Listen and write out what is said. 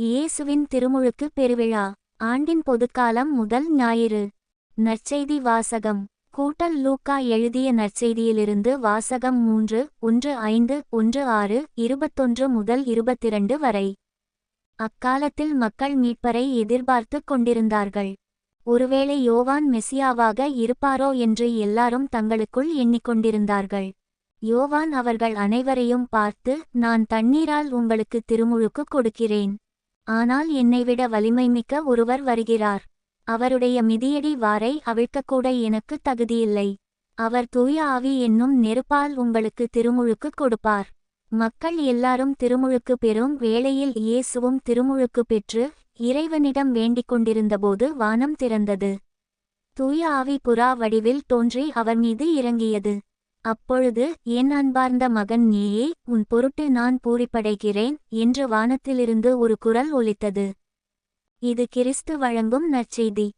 இயேசுவின் திருமுழுக்கு பெருவிழா. ஆண்டின் பொதுக்காலம் முதல் ஞாயிறு. நற்செய்தி வாசகம். கூட்டல் லூக்கா எழுதிய நற்செய்தியிலிருந்து வாசகம் மூன்று ஒன்று ஐந்து ஒன்று ஆறு இருபத்தொன்று முதல் இருபத்திரண்டு வரை. அக்காலத்தில் மக்கள் மீட்பரை எதிர்பார்த்துக் கொண்டிருந்தார்கள். ஒருவேளை யோவான் மெசியாவாக இருப்பாரோ என்று எல்லாரும் தங்களுக்குள் எண்ணிக்கொண்டிருந்தார்கள். யோவான் அவர்கள் அனைவரையும் பார்த்து நான் தண்ணீரால் உங்களுக்கு திருமுழுக்கு கொடுக்கிறேன். ஆனால் என்னைவிட வலிமைமிக்க ஒருவர் வருகிறார். அவருடைய மிதியடி வாரை அவிழ்க்கக்கூட எனக்கு தகுதியில்லை. அவர் தூய ஆவி என்னும் நெருப்பால் உங்களுக்கு திருமுழுக்கு கொடுப்பார். மக்கள் எல்லாரும் திருமுழுக்கு பெறும் வேளையில் இயேசுவும் திருமுழுக்கு பெற்று இறைவனிடம் வேண்டிக் கொண்டிருந்தபோது வானம் திறந்தது. தூய ஆவி புறா வடிவில் தோன்றி அவர் மீது இறங்கியது. அப்பொழுது என் அன்பார்ந்த மகன் நீயே உன் பொருட்டு நான் பூரிப்படைகிறேன் என்று வானத்திலிருந்து ஒரு குரல் ஒலித்தது. இது கிறிஸ்து வழங்கும் நற்செய்தி.